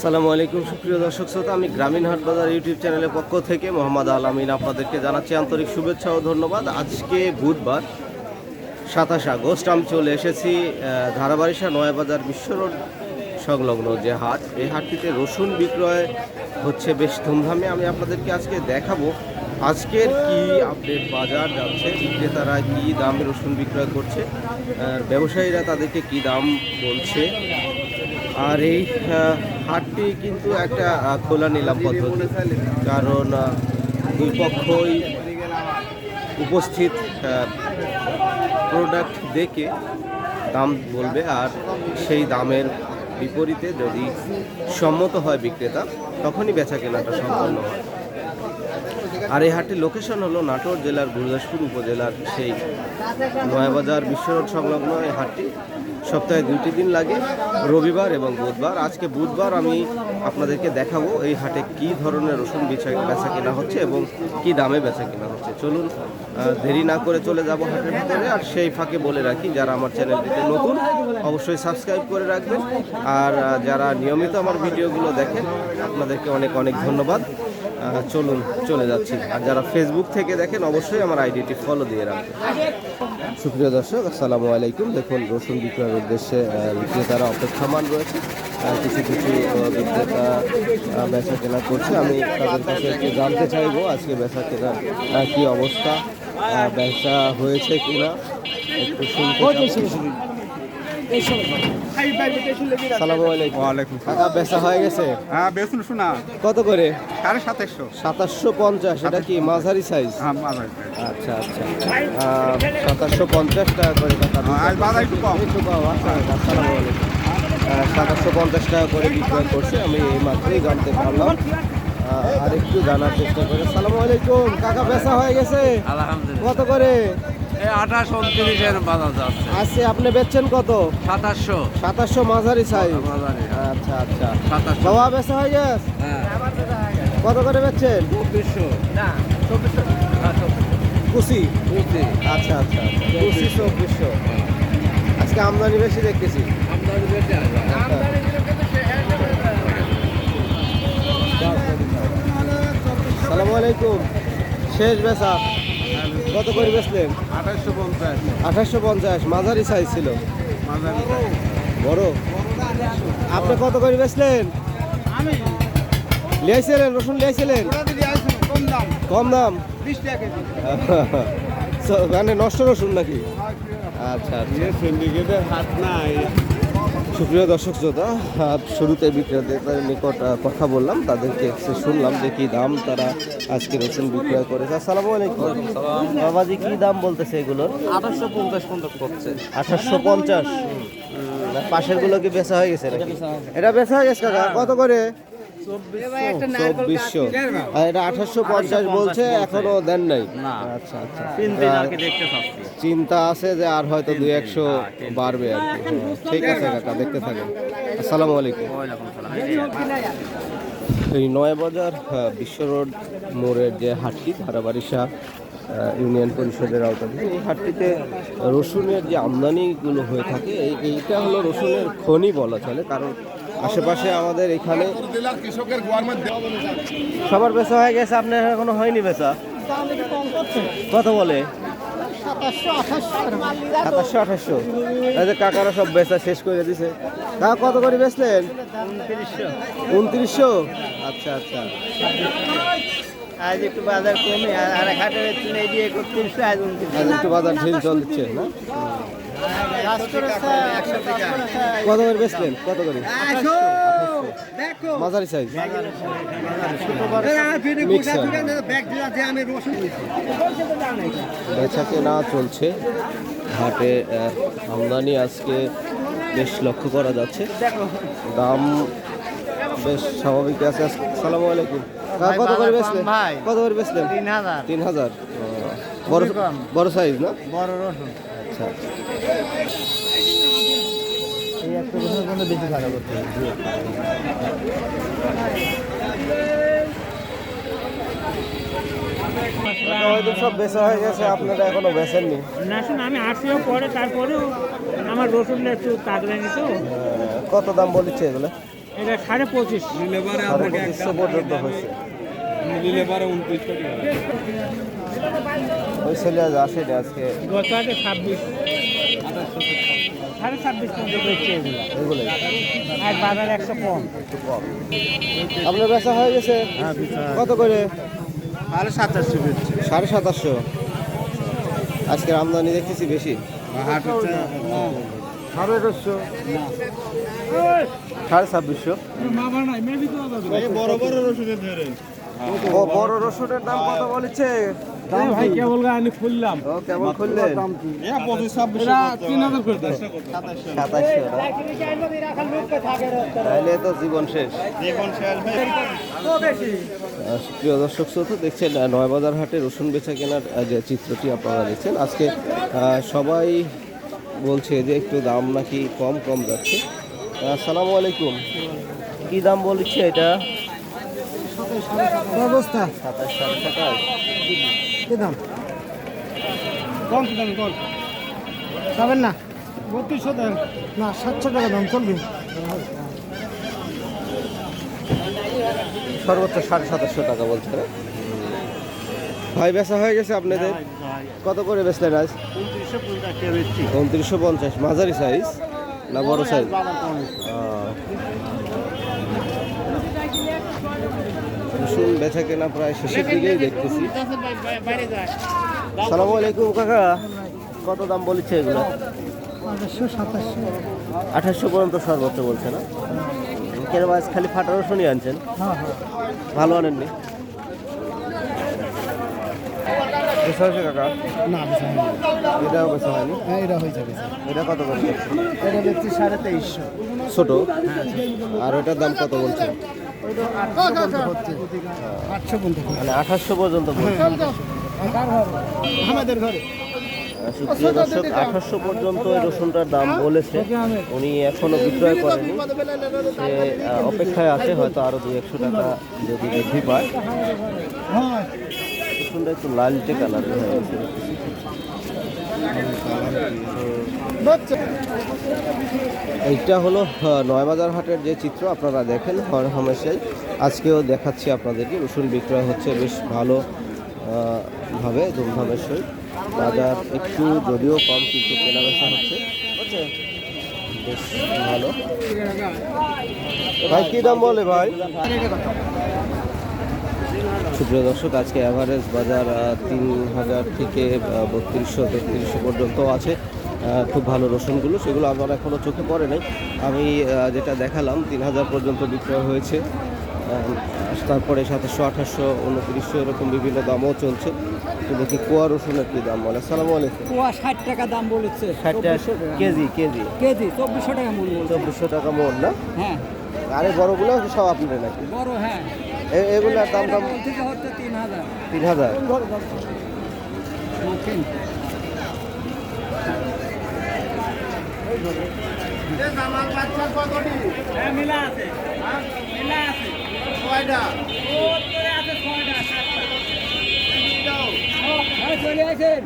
সালামু আলাইকুম সুপ্রিয় দর্শক শ্রোতা আমি গ্রামীণ হাট বাজার ইউটিউব চ্যানেলের পক্ষ থেকে মোহাম্মদ আলামিন আপনাদেরকে জানাচ্ছি আন্তরিক শুভেচ্ছা ও ধন্যবাদ। আজকে বুধবার সাতাশ আগস্ট আমি চলে এসেছি আহ, ধারাবাড়িশা নয়াবাজার বিশ্ব রোড সংলগ্ন যে হাট। এই হাটটিতে রসুন বিক্রয় হচ্ছে বেশ ধুমধামে। আমি আপনাদেরকে আজকে দেখাবো আজকের কি আপডেট বাজার যাচ্ছে বিক্রেতারা কি দামে রসুন বিক্রয় করছে আর ব্যবসায়ীরা তাদেরকে কি দাম বলছে আর এই হাটটি কিন্তু একটা খোলা নিলাম পদ্ধতি। কারণ দুই পক্ষই উপস্থিত প্রোডাক্ট দেখে দাম বলবে, আর সেই দামের বিপরীতে যদি সম্মত হয় বিক্রেতা, তখনই বেচা কেনাটা সম্পন্ন হয়। আর এই হাটটির লোকেশন হলো নাটোর জেলার গুরুদাসপুর উপজেলার সেই নয়াবাজার বিশ্ব রোড সংলগ্ন এই হাটটি। সপ্তাহে দুইটি দিন লাগে, রবিবার এবং বুধবার। আজকে বুধবার আমি আপনাদেরকে দেখাবো এই হাটে কি ধরনের রসুন বেচা বেচা কেনা হচ্ছে এবং কি দামে বেচা কেনা হচ্ছে। চলুন দেরি না করে চলে যাব হাটের ভিতরে। আর সেই ফাঁকে বলে রাখি, যারা আমার চ্যানেলটিতে নতুন, অবশ্যই সাবস্ক্রাইব করে রাখবেন। আর যারা নিয়মিত আমার ভিডিওগুলো দেখেন, আপনাদেরকে অনেক অনেক ধন্যবাদ। চলুন, চলে যাচ্ছি। আর যারা ফেসবুক থেকে দেখেন, অবশ্যই আমার আইডিটি ফলো দিয়ে রাখবেন। সুপ্রিয় দর্শক, আসসালামু আলাইকুম। দেখুন, রসুন বিক্রয়ের উদ্দেশ্যে বিক্রেতারা অপেক্ষমান রয়েছে। কিছু কিছু বিক্রেতা বেচা কেনা করছে। আমি তাদের কাছে একটু জানতে চাইব, আজকে বেচা কেনার কী অবস্থা? বেচা হয়েছে কিনা? একটু শুনতে চাই। সালামু আলাইকুম ওয়ালাইকুম টাকা বেচা হয়ে গেছে? হ্যাঁ শোনা। কত করে? সাড়ে সাতাশশো। সাতাশশো পঞ্চাশ এটা কি মাঝারি সাইজ হ্যাঁ আচ্ছা আচ্ছা। সাতাশশো পঞ্চাশ টাকা করে টাকা বাজার একটু কম। একটু কম আচ্ছা আসসালামু আলাইকুম। সাতাশশো পঞ্চাশ টাকা করে বিক্রয় করছে। আমি এই মাত্রই জানতে পারলাম। আর একটু জানার চেষ্টা করি। আসসালামু আলাইকুম। কাকা বেচা হয়ে গেছে? কত করে? আঠাশ উনত্রিশের বাজার যাচ্ছে। আজকে আপনি বেচছেন কত? সাতাশশো। সাতাশশো মাঝারি সাইজ বাজারে আচ্ছা আচ্ছা। সাতাশশো। বাবা বেচা হয়ে গেছে? কত করে বেচছেন? চব্বিশশো। না চব্বিশশো। কুচি? বুঝছি আচ্ছা আচ্ছা কুচি চব্বিশশো। আজকে আমদানি বেশি দেখতেছি। আমদানি বেশি সালামু আলাইকুম। শেষ বেচা। কত করে বেচলেন? আঠাশশো পঞ্চাশ। মাঝারি সাইজ ছিল। বড়। আপনি কত করে বেচলেন? লিয়াইছিলেন রসুন লিয়াইছিলেন? কম দাম। মানে নষ্ট রসুন নাকি? আচ্ছা আচ্ছা। সিন্ডিকেটের হাত নাই। সুপ্রিয় দর্শক শ্রোতা শুরুতে বিক্রেতাদের নিকট কথা বললাম তাদেরকে শুনলাম যে কি দাম তারা আজকে রসুন বিক্রয় করেছে। আসসালামু আলাইকুম। বাবাজি কি দাম বলতেছে এগুলোর আঠাশশো পঞ্চাশ পঞ্চাশ করছে। আঠাশশো পঞ্চাশ? পাশেরগুলো কি বেচা হয়ে গেছে এটা বেচা হয়ে গেছে কাকা কত করে? চব্বিশশো আর এটা আঠাশশো পঞ্চাশ বলছে এখনও দেন নাই। আচ্ছা আচ্ছা। তিন দিন আহ, আর কি দেখতে পাচ্ছি চিন্তা আছে যে আর হয়তো দুই একশো বাড়বে আর কি। হ্যাঁ, ঠিক আছে কাকা দেখতে থাকেন। আসসালামু আলাইকুম। এই নয়াবাজার আহ, বিশ্ব রোড মোড়ের যে হাটটি ধারাবাড়িশা আহ, ইউনিয়ন পরিষদের আওতাধীন এই হাটটিতে রসুনের যে আমদানিগুলো হয়ে থাকে এই এইটা হলো রসুনের খনি বলা চলে কারণ আশেপাশে আমাদের এখানে সবার বেচা হয়ে গেছে আপনার এখনও হয়নি বেচা? কত বলে? সাতাশশো আঠাশশো। কাকারা সব বেচা শেষ করে দিছে। কাকা কত করে বেচলেন? উনত্রিশশো। আচ্ছা আচ্ছা। আজ একটু বাজার কমে আর হাটে একটু বাজার ঢিল চলছে না? কত করে বেচলেন? কত করে? মাঝারি সাইজ বেচা কেনা চলছে। হাটে আমদানি আজকে বেশ লক্ষ্য করা যাচ্ছে। দাম বেশ স্বাভাবিক আছে সালামু আলাইকুম। কত করে বেচলেন? ভাই। কত করে বেচলেন? তিন হাজার। তিন হাজার। বড় বড় সাইজ না? বড় রসুন। আচ্ছা। এই একটা জন্য বেশি ভাড়া করতে হয়তো সব বেচা হয়ে গেছে আপনারা এখনও বেচেননি। না শুন আমি আসলেও পরে তারপরেও আমার রসুনটা একটু তাগড়ানি তো। কত দাম বলেছে এগুলো? এটা সাড়ে পঁচিশ। নিলে পারে সাড়ে পঁচিশশো পর্যন্ত হয়েছে। নিলে পারে উনত্রিশ কোটি ওই ছেলে আজ আসেনি আজকে। ছাব্বিশ। সাড়ে ছাব্বিশ পর্যন্ত বেচছে এগুলো। এগুলোই। আর বাজার একশো কম। একটু কম। আপনার বেচা হয়ে গেছে? কত করে? আরে সাতাশশো বেচছে। সাড়ে সাতাশশো। আজকের আমদানি দেখতেছি বেশি। সাড়ে সাড়ে ছাব্বিশশো। বড় বড় রসুনের বড় রসুনের দাম কত বলেছে? ভাই কেবল আমি খুললাম। ও খুললেন? করে তাহলে তো জীবন শেষ। দেখুন শেষ ভাই। প্রিয় দর্শক শ্রোতা দেখছেন নয়বাজার হাটে রসুন বেচা কেনার যে চিত্রটি আপনারা দেখছেন আজকে সবাই বলছে যে একটু দাম নাকি কম কম যাচ্ছে। আসসালামু আলাইকুম। কি দাম বলছে এটা? অবস্থা সাতাশ সাড়ে সাতাশ কি দাম? কম কি দাম কম? পাবেন না? বত্রিশশো দেন না সাতশো টাকা দাম চলবে। সর্বোচ্চ সাড়ে সাতাশশো টাকা বলছে। ভাই বেচা হয়ে গেছে আপনাদের? কত করে বেচলেন আজ? উনত্রিশশো পঞ্চাশ। মাঝারি সাইজ না বড় সাইজ রসুন বেচা কেনা প্রায় শেষের দিকেই দেখতেছি। সালামু আলাইকুম কাকা। কত দাম বলেছে এগুলো? আঠাশশো পর্যন্ত সর্বোচ্চ বলছে না? কেন আজ খালি ফাটা রসুনই আনছেন? হ্যাঁ হ্যাঁ। ভালো আনেননি? হয়েছে কাকা? না বেশি হয়নি। এটাও বেচা হয়নি? হ্যাঁ এটা হয়ে যাবে এটা কত করে? এটা দেখছি সাড়ে তেইশশো। ছোট। আর ওটার দাম কত বলছেন? মানে আঠাশশো পর্যন্ত আমাদের ঘরে। সুপ্রিয় দর্শক আঠাশশো পর্যন্ত এই রসুনটার দাম বলেছে। উনি এখনও বিক্রয় করেনি সে অপেক্ষায় আছে হয়তো আরও দুই একশো টাকা যদি বৃদ্ধি পায়। হ্যাঁ। রসুনটা একটু লালটে কালারের হয়ে গেছে। এইটা হলো নয়বাজার হাটের যে চিত্র, আপনারা দেখেন, হর হামেশাই। আজকেও দেখাচ্ছি আপনাদেরকে, রসুন বিক্রয় হচ্ছে বেশ ভালো ভাবে ধুমধামের সহিত বাজার একটু যদিও কম, কিন্তু কেনাবেচা হচ্ছে। বেশ ভালো। ভাই, কি দাম বলে ভাই? সুপ্রিয় দর্শক আজকে অ্যাভারেজ বাজার তিন হাজার থেকে বত্রিশশো তেত্রিশশো পর্যন্ত আছে। খুব ভালো রসুনগুলো সেগুলো আমার এখনও চোখে পড়ে নাই। আমি যেটা দেখালাম তিন হাজার পর্যন্ত বিক্রয় হয়েছে। তারপরে সাতাশশো আঠাশশো উনত্রিশশো এরকম বিভিন্ন দামও চলছে। তো দেখি কুয়া রসুনের কী দাম বলে? আসসালামু আলাইকুম। পোয়া ষাট টাকা দাম বলেছে। ষাট টাকা কেজি কেজি। কেজি চব্বিশশো টাকা মূল চব্বিশশো টাকা মন না? হ্যাঁ। আরে বড়গুলো সব আপনার নাকি? বড় হ্যাঁ। এগুলোর দাম দাম তিন হাজার তিন হাজার দক্ষিণ মিলা আছে মিলা আছে আছে চলে আসেন